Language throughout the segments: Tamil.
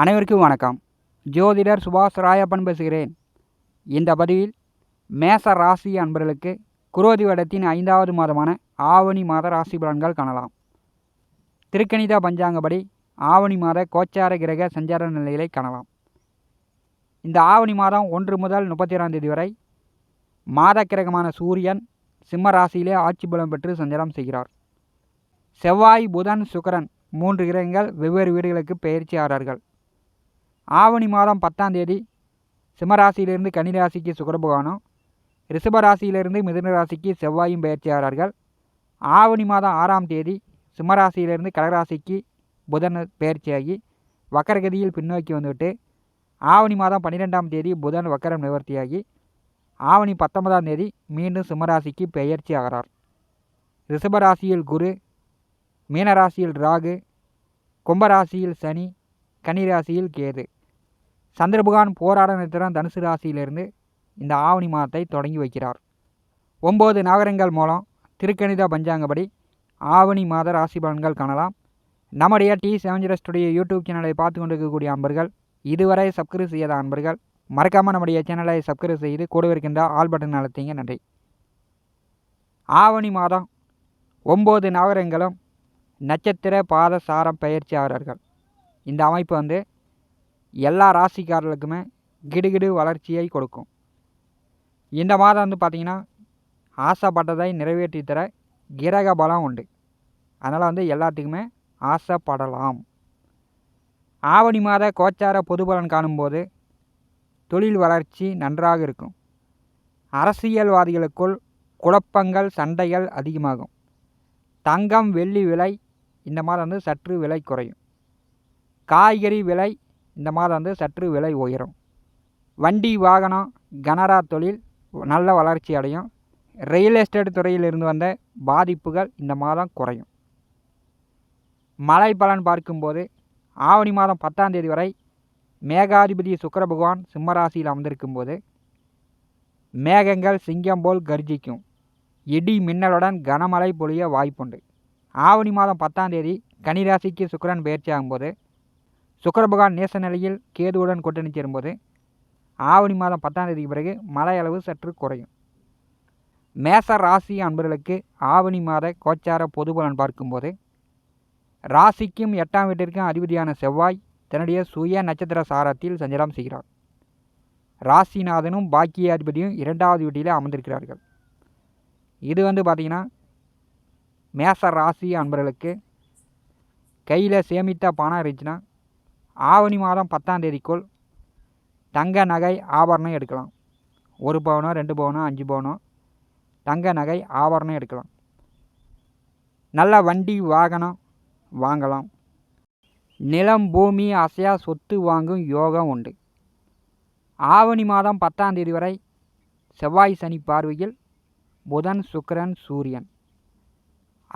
அனைவருக்கும் வணக்கம். ஜோதிடர் சுபாஷ் ராயப்பன் பேசுகிறேன். இந்த பதிவில் மேச ராசி அன்பர்களுக்கு குரோதி வடத்தின் ஐந்தாவது மாதமான ஆவணி மாத ராசி பலன்கள் காணலாம். திருக்கணித பஞ்சாங்கப்படி ஆவணி மாத கோச்சார கிரக சஞ்சார நிலைகளை காணலாம். இந்த ஆவணி மாதம் ஒன்று முதல் முப்பத்தி ஒன்றாம் தேதி வரை மாத கிரகமான சூரியன் சிம்ம ராசியிலே ஆட்சி பலம் பெற்று சஞ்சாரம் செய்கிறார். செவ்வாய் புதன் சுக்கரன் மூன்று கிரகங்கள் வெவ்வேறு வீடுகளுக்கு பயிற்சியாளர்கள் ஆவணி மாதம் பத்தாம் தேதி சிம்மராசியிலிருந்து கன்னிராசிக்கு சுக்கிர பகவானும் ரிஷப ராசியிலிருந்து மிதுன ராசிக்கு செவ்வாயும் பெயர்ச்சி ஆகிறார்கள் ஆவணி மாதம் ஆறாம் தேதி சிம்மராசியிலிருந்து கடகராசிக்கு புதன் பெயர்ச்சியாகி வக்கரகதியில் பின்னோக்கி வந்துவிட்டு ஆவணி மாதம் பன்னிரெண்டாம் தேதி புதன் வக்கரம் நிவர்த்தியாகி ஆவணி பத்தொன்பதாம் தேதி மீண்டும் சிம்மராசிக்கு பெயர்ச்சி ஆகிறார் ரிஷபராசியில் குரு மீனராசியில் ராகு கும்பராசியில் சனி கன்னிராசியில் கேது. சந்திரபகவான் போராட நட்சத்திரம் தனுசு ராசியிலிருந்து இந்த ஆவணி மாதத்தை தொடங்கி வைக்கிறார். ஒம்பது நகரங்கள் மூலம் திருக்கணித பஞ்சாங்கப்படி ஆவணி மாத ராசி பலன்கள் காணலாம். நம்முடைய டி செவன் யூடியூப் சேனலை பார்த்து கொண்டிருக்கக்கூடிய அன்பர்கள் இதுவரை சப்ஸ்கிரைப் செய்யாத அன்பர்கள் மறக்காமல் நம்முடைய சேனலை சப்ஸ்கிரைப் செய்து கூடவிருக்கின்ற ஆல் பட்டன் அழுத்திங்க. நன்றி. ஆவணி மாதம் ஒம்பது நகரங்களும் நட்சத்திர பாத சாரம் பயிற்சியாளர்கள். இந்த அமைப்பு வந்து எல்லா ராசிக்காரர்களுக்குமே கிடுகிடு வளர்ச்சியை கொடுக்கும். இந்த மாதம் வந்து பார்த்திங்கன்னா ஆசைப்பட்டதை நிறைவேற்றி தர கிரக பலம் உண்டு. அதனால் வந்து எல்லாத்துக்குமே ஆசைப்படலாம். ஆவணி மாத கோச்சார பொது பலன் காணும்போது தொழில் வளர்ச்சி நன்றாக இருக்கும். அரசியல்வாதிகளுக்குள் குழப்பங்கள் சண்டைகள் அதிகமாகும். தங்கம் வெள்ளி விலை இந்த மாதம் வந்து சற்று விலை குறையும். காய்கறி விலை இந்த மாதம் வந்து சற்று விலை உயரும். வண்டி வாகனம் கனரா தொழில் நல்ல வளர்ச்சி அடையும். ரியல் எஸ்டேட் துறையிலிருந்து வந்த பாதிப்புகள் இந்த மாதம் குறையும். மழை பலன் பார்க்கும்போது ஆவணி மாதம் பத்தாம் தேதி வரை மேகாதிபதி சுக்கர பகவான் சிம்மராசியில் அமர்ந்திருக்கும் போது மேகங்கள் சிங்கம் போல் கர்ஜிக்கும். இடி மின்னலுடன் கனமழை பொழிய வாய்ப்புண்டு. ஆவணி மாதம் பத்தாம் தேதி கனிராசிக்கு சுக்கரன் பயிற்சி ஆகும்போது சுக்கர பகவான் நேச நிலையில் கேதுவுடன் கூட்டணி சேரும்போது ஆவணி மாதம் பத்தாம் தேதிக்கு பிறகு மழை அளவு சற்று குறையும். மேச ராசி அன்பர்களுக்கு ஆவணி மாத கோச்சார பொது பலன் பார்க்கும்போது ராசிக்கும் எட்டாம் வீட்டிற்கும் அதிபதியான செவ்வாய் தன்னுடைய சுய நட்சத்திர சாரத்தில் சஞ்சாரம் செய்கிறார். ராசிநாதனும் பாக்கியாதிபதியும் இரண்டாவது வீட்டிலே அமர்ந்திருக்கிறார்கள். இது வந்து பார்த்திங்கன்னா மேச ராசி அன்பர்களுக்கு கையில் சேமித்த பணம் இருந்துச்சுன்னா ஆவணி மாதம் பத்தாம் தேதிக்குள் தங்க நகை ஆபரணம் எடுக்கலாம். ஒரு பவனோ ரெண்டு பவனோ அஞ்சு பவனோ தங்க நகை ஆபரணம் எடுக்கலாம். நல்ல வண்டி வாகனம் வாங்கலாம். நிலம் பூமி அசையா சொத்து வாங்கும் யோகம் உண்டு. ஆவணி மாதம் பத்தாம் தேதி வரை செவ்வாய் சனி பார்வையில் புதன் சுக்கரன் சூரியன்.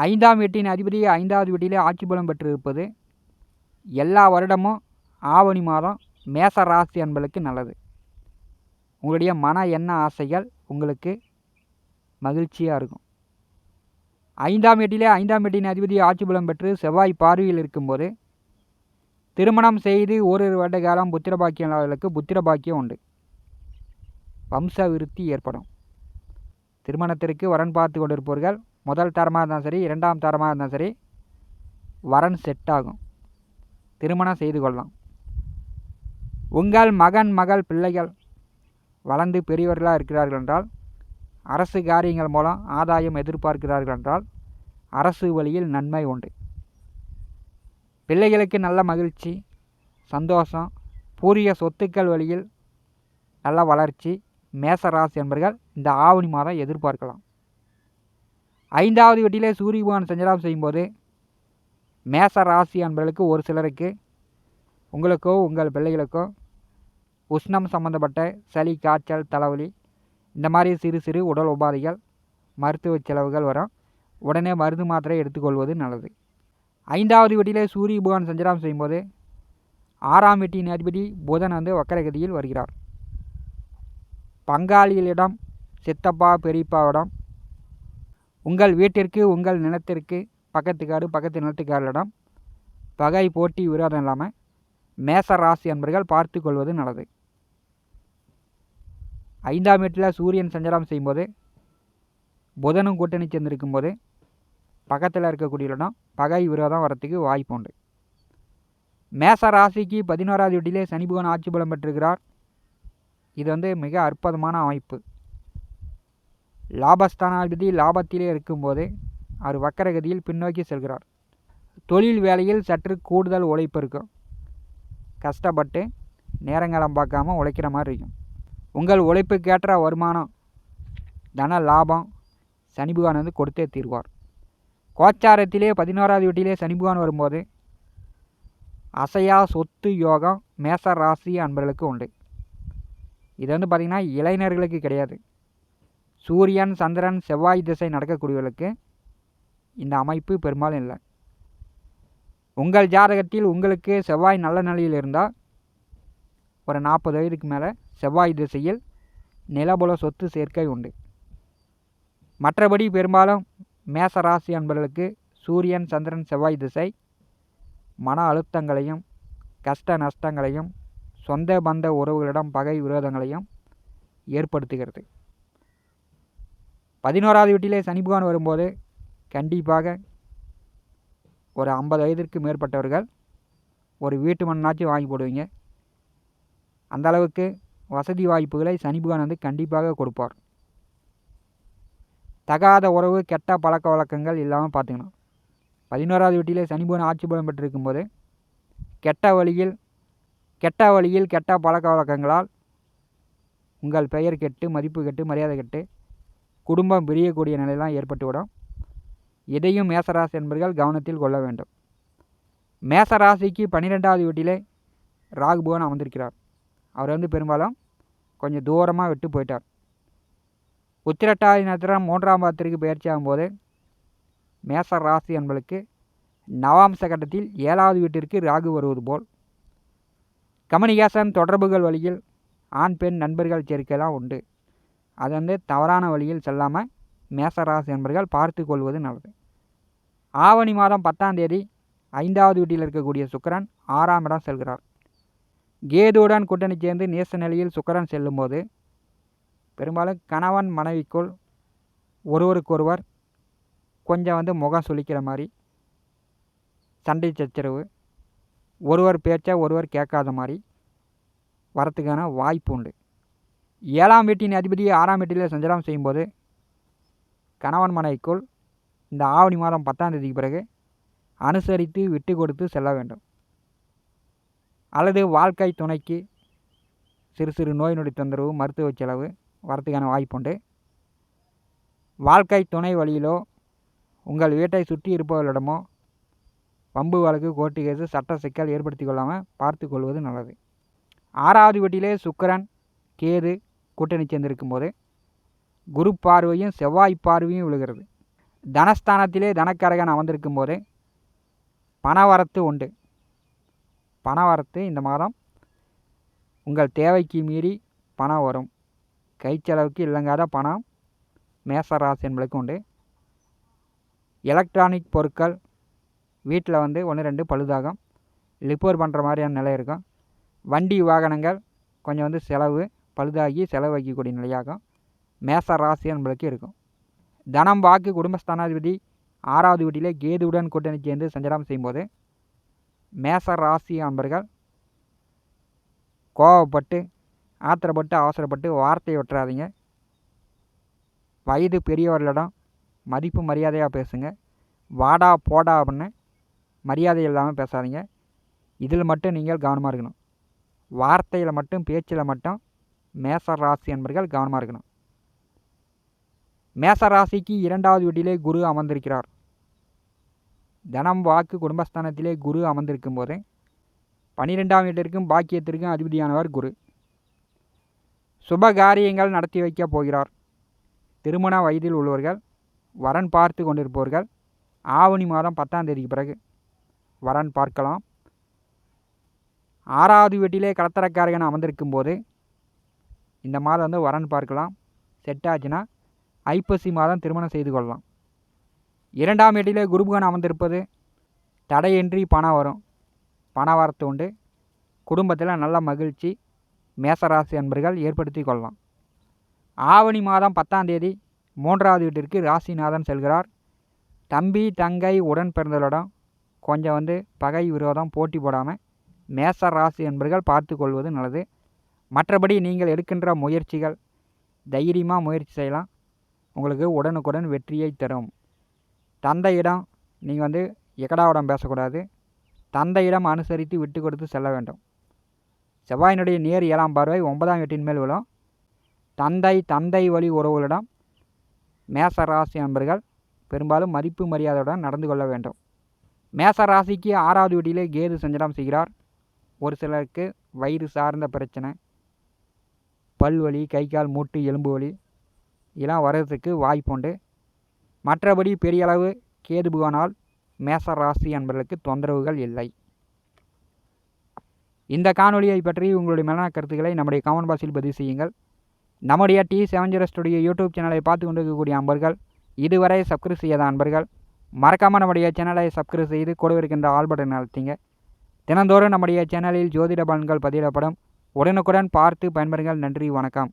ஐந்தாம் வீட்டின் அதிபதி ஐந்தாவது வீட்டிலே ஆட்சி பலம் பெற்றிருப்பது எல்லா வருடமும் ஆவணி மாதம் மேச ராசி அன்பளுக்கு நல்லது. உங்களுடைய மன எண்ண ஆசைகள் உங்களுக்கு மகிழ்ச்சியாக இருக்கும். ஐந்தாம் எட்டிலே ஐந்தாம் எட்டின் அதிபதி ஆட்சி பலம் பெற்று செவ்வாய் பார்வையில் இருக்கும்போது திருமணம் செய்து ஓரிரு வருட காலம் புத்திர பாக்கியம் புத்திர பாக்கியம் உண்டு. வம்ச விருத்தி ஏற்படும். திருமணத்திற்கு வரன் பார்த்து கொண்டிருப்பவர்கள் முதல் தரமாக இருந்தாலும் சரி இரண்டாம் தரமாக இருந்தாலும் சரி வரன் செட் ஆகும். திருமணம் செய்து கொள்ளலாம். உங்கள் மகன் மகள் பிள்ளைகள் வளர்ந்து பெரியவர்களாக இருக்கிறார்கள் என்றால் அரசு காரியங்கள் மூலம் ஆதாயம் எதிர்பார்க்கிறார்கள் என்றால் அரசு வழியில் நன்மை உண்டு. பிள்ளைகளுக்கு நல்ல மகிழ்ச்சி சந்தோஷம் பூரிய சொத்துக்கள் வழியில் நல்ல வளர்ச்சி மேசராசி என்பர்கள் இந்த ஆவணி மாதம் எதிர்பார்க்கலாம். ஐந்தாவது வீட்டிலே சூரிய பகவான் சஞ்சலம் செய்யும்போது மேச ராசி அன்பர்களுக்கு ஒரு சிலருக்கு உங்களுக்கோ உங்கள் பிள்ளைகளுக்கோ உஷ்ணம் சம்மந்தப்பட்ட சளி காய்ச்சல் தலைவலி இந்த மாதிரி சிறு சிறு உடல் உபாதைகள் மருத்துவ செலவுகள் வரும். உடனே மருந்து மாத்திரை எடுத்துக்கொள்வது நல்லது. ஐந்தாவது வீட்டிலே சூரிய பகவான் சஞ்சலம் செய்யும்போது ஆறாம் வீட்டின் அதிபதி புதன் வந்து வக்கரகதியில் வருகிறார். பங்காளிகளிடம் சித்தப்பா பெரியப்பாவிடம் உங்கள் வீட்டிற்கு உங்கள் நிலத்திற்கு பக்கத்து காடு பக்கத்து நிலத்துக்காரர்களிடம் பகை போட்டி விரோதம் இல்லாமல் மேச ராசி என்பர்கள் பார்த்து கொள்வது நல்லது. ஐந்தாம் வீட்டில் சூரியன் சஞ்சாரம் செய்யும்போது புதனும் கூட்டணி சேர்ந்திருக்கும் போது பக்கத்தில் இருக்கக்கூடிய இடம் பகை விரோதம் வரத்துக்கு வாய்ப்பு உண்டு. மேச ராசிக்கு பதினோராவது வீட்டிலே சனி புகன் ஆட்சி பலம் பெற்றிருக்கிறார். இது வந்து மிக அற்புதமான அமைப்பு. லாபஸ்தானாதிபதி லாபத்திலே இருக்கும்போது அவர் வக்கரகதியில் பின்னோக்கி செல்கிறார். தொழில் வேலையில் சற்று கூடுதல் உழைப்பு இருக்கும். கஷ்டப்பட்டு நேரங்காலம் பார்க்காம உழைக்கிற மாதிரி இருக்கும். உங்கள் உழைப்புக்கேற்ற வருமானம் தன லாபம் சனிபகவான் வந்து கொடுத்தே தீர்வார். கோச்சாரத்திலே பதினோராவது வீட்டிலே சனிபகவான் வரும்போது அசையா சொத்து யோகம் மேச ராசி அன்பர்களுக்கு உண்டு. இது வந்து பார்த்திங்கன்னா இளைஞர்களுக்கு கிடையாது. சூரியன் சந்திரன் செவ்வாய் திசை நடக்கக்கூடியவர்களுக்கு இந்த அமைப்பு பெரும்பாலும் இல்லை. உங்கள் ஜாதகத்தில் உங்களுக்கு செவ்வாய் நல்ல நிலையில் இருந்தால் ஒரு நாற்பது வயதுக்கு மேலே செவ்வாய் திசையில் நிலபுல சொத்து சேர்க்கை உண்டு. மற்றபடி பெரும்பாலும் மேச ராசி அன்பர்களுக்கு சூரியன் சந்திரன் செவ்வாய் திசை மன அழுத்தங்களையும் கஷ்ட நஷ்டங்களையும் சொந்த பந்த உறவுகளிடம் பகை விரோதங்களையும் ஏற்படுத்துகிறது. பதினோராவது வீட்டிலே சனிபகவான் வரும்போது கண்டிப்பாக ஒரு ஐம்பது வயதிற்கு மேற்பட்டவர்கள் ஒரு வீட்டு மண்ணாச்சும் வாங்கி போடுவீங்க. அந்த அளவுக்கு வசதி வாய்ப்புகளை சனி வந்து கண்டிப்பாக கொடுப்பார். தகாத உறவு கெட்ட பழக்க வழக்கங்கள் இல்லாமல் பார்த்துக்கணும். பதினோராவது வீட்டிலே சனி ஆட்சி பலம் பெற்றிருக்கும்போது கெட்ட வழியில் கெட்ட வழியில் கெட்ட பழக்க வழக்கங்களால் உங்கள் பெயர் கெட்டு மதிப்பு கெட்டு மரியாதை கெட்டு குடும்பம் பிரியக்கூடிய நிலையெல்லாம் ஏற்பட்டுவிடும். இதையும் மேசராசி என்பர்கள் கவனத்தில் கொள்ள வேண்டும். மேசராசிக்கு பன்னிரெண்டாவது வீட்டிலே ராகுபவன் அமர்ந்திருக்கிறார். அவர் வந்து பெரும்பாலும் கொஞ்சம் தூரமாக விட்டு போயிட்டார். உத்திரட்டாதி நட்சத்திரம் மூன்றாம் பாதத்திற்கு பயிற்சி ஆகும்போது மேச ராசி என்பளுக்கு நவாம்ச கட்டத்தில் ஏழாவது வீட்டிற்கு ராகு வருவது போல். கம்யூனிகேஷன் தொடர்புகள் வழியில் ஆண் பெண் நண்பர்கள் சேர்க்கைலாம் உண்டு. அது வந்து தவறான வழியில் செல்லாமல் மேசராசி என்பர்கள் பார்த்து கொள்வது நல்லது. ஆவணி மாதம் பத்தாம் தேதி ஐந்தாவது வீட்டில் இருக்கக்கூடிய சுக்கரன் ஆறாம் இடம் செல்கிறார். கேதுவுடன் கூட்டணி சேர்ந்து நேச நிலையில் சுக்கரன் செல்லும்போது பெரும்பாலும் கணவன் மனைவிக்குள் ஒருவருக்கொருவர் கொஞ்சம் வந்து முகம் சுளிக்கிற மாதிரி சண்டை சச்சரவு ஒருவர் பேச்சை ஒருவர் கேட்காத மாதிரி வரத்துக்கான வாய்ப்பு உண்டு. ஏழாம் வீட்டின் அதிபதி ஆறாம் வீட்டில் சஞ்சலம் செய்யும்போது கணவன் மனைவிக்குள் இந்த ஆவணி மாதம் பத்தாம் தேதிக்கு பிறகு அனுசரித்து விட்டு கொடுத்து செல்ல வேண்டும். அல்லது வாழ்க்கை துணைக்கு சிறு சிறு நோய் நொடி தொந்தரவு மருத்துவ செலவு வரத்துக்கான வாய்ப்புண்டு வாழ்க்கை துணை வழியிலோ உங்கள் வீட்டை சுற்றி இருப்பவர்களிடமோ பம்பு வழக்கு கோர்ட்டு கேஸு சட்ட சிக்கல் ஏற்படுத்தி கொள்ளாமல் பார்த்து கொள்வது நல்லது. ஆறாவது வீட்டிலே சுக்கரன் கேது கூட்டணி சேர்ந்திருக்கும் போது குரு பார்வையும் செவ்வாய் பார்வையும் விழுகிறது. தனஸ்தானத்திலே தனக்கரகன் அமர்ந்திருக்கும் போது பணவரத்து உண்டு. பணவரத்து இந்த மாதம் உங்கள் தேவைக்கு மீறி பணம் வரும். கை செலவுக்கு இல்லங்காத பணம் மேசராசி என்பதுக்கு உண்டு. எலக்ட்ரானிக் பொருட்கள் வீட்டில் வந்து ஒன்று ரெண்டு பழுதாகும். ரிப்பேர் பண்ணுற மாதிரியான நிலை இருக்கும். வண்டி வாகனங்கள் கொஞ்சம் வந்து செலவு பழுதாகி செலவு வைக்கக்கூடிய நிலையாகும். மேச ராசி என்பதுக்கு இருக்கும். தனம் வாக்கு குடும்பஸ்தானாதிபதி ஆறாவது வீட்டிலே கேதுவுடன் கூட்டணி சேர்ந்து சஞ்சாரம் செய்யும்போது மேச ராசி அன்பர்கள் கோவப்பட்டு ஆத்திரப்பட்டு அவசரப்பட்டு வார்த்தையை விட்டுறாதீங்க வயது பெரியவர்களிடம் மதிப்பு மரியாதையாக பேசுங்க. வாடா போடா அப்படின்னு மரியாதை இல்லாமல் பேசாதீங்க. இதில் மட்டும் நீங்கள் கவனமாக இருக்கணும். வார்த்தையில் மட்டும் பேச்சில் மட்டும் மேச ராசி என்பர்கள் கவனமாக இருக்கணும். மேச ராசிக்கு இரண்டாவது வீட்டிலே குரு அமர்ந்திருக்கிறார். தனம் வாக்கு குடும்பஸ்தானத்திலே குரு அமர்ந்திருக்கும் போது பனிரெண்டாம் வீட்டிற்கும் பாக்கியத்திற்கும் அதிபதியானவர் குரு. சுப காரியங்கள் நடத்தி வைக்கப் போகிறார். திருமண வயதில் உள்ளவர்கள் வரன் பார்த்து கொண்டிருப்பவர்கள் ஆவணி மாதம் பத்தாம் தேதிக்கு பிறகு வரன் பார்க்கலாம். ஆறாவது வீட்டிலே கடத்தரக்காரகன் அமர்ந்திருக்கும் போது இந்த மாதம் வந்து வரன் பார்க்கலாம். செட் ஆச்சுன்னா ஐப்பசி மாதம் திருமணம் செய்து கொள்ளலாம். இரண்டாம் வீட்டிலே குருபகன் அமர்ந்திருப்பது தடையின்றி பணம் வரும். பண வரத்து உண்டு. குடும்பத்தில் நல்ல மகிழ்ச்சி மேசராசி அன்பர்கள் ஏற்படுத்தி கொள்ளலாம். ஆவணி மாதம் பத்தாம் தேதி மூன்றாவது வீட்டிற்கு ராசிநாதன் செல்கிறார். தம்பி தங்கை உடன் பிறந்தவரிடம் கொஞ்சம் வந்து பகை விரோதம் போட்டி போடாமல் மேச ராசி என்பர்கள் பார்த்து கொள்வது நல்லது. மற்றபடி நீங்கள் எடுக்கின்ற முயற்சிகள் தைரியமாக முயற்சி செய்யலாம். உங்களுக்கு உடனுக்குடன் வெற்றியை தரும். தந்தையிடம் நீங்கள் வந்து எக்கடாவிடம் பேசக்கூடாது. தந்தையிடம் அனுசரித்து விட்டு கொடுத்து செல்ல வேண்டும். செவ்வாயினுடைய நேர் ஏழாம் பார்வை ஒன்பதாம் வீட்டின் மேல் விழும். தந்தை தந்தை வழி உறவுகளிடம் மேச ராசி நண்பர்கள் பெரும்பாலும் மதிப்பு மரியாதையுடன் நடந்து கொள்ள வேண்டும். மேச ராசிக்கு ஆறாவது வீட்டிலே கேது சஞ்சலம் செய்கிறார். ஒரு சிலருக்கு வயிறு சார்ந்த பிரச்சனை. பல்வலி கை கால் மூட்டு எலும்பு வலி. இதெல்லாம் வர்றதுக்கு வாய்ப்புண்டு மற்றபடி பெரிய அளவு கேது புகானால் மேச ராசி அன்பர்களுக்கு தொந்தரவுகள் இல்லை. இந்த காணொலியை பற்றி உங்களுடைய மன கருத்துக்களை நம்முடைய கமெண்ட் பாக்ஸில் பதிவு செய்யுங்கள். நம்முடைய T seven zero studio YouTube சேனலை பார்த்து கொண்டிருக்கக்கூடிய அன்பர்கள் இதுவரை சப்ஸ்கிரைப் செய்யாத அன்பர்கள் மறக்காமல் நம்முடைய சேனலை சப்ஸ்கிரைப் செய்து கூட இருக்கின்ற ஆல் பட்டன் அழுத்திங்க. தினந்தோறும் நம்முடைய சேனலில் ஜோதிட பலன்கள் பதிவிடப்படும். உடனுக்குடன் பார்த்து பயன்பெறுங்கள். நன்றி வணக்கம்.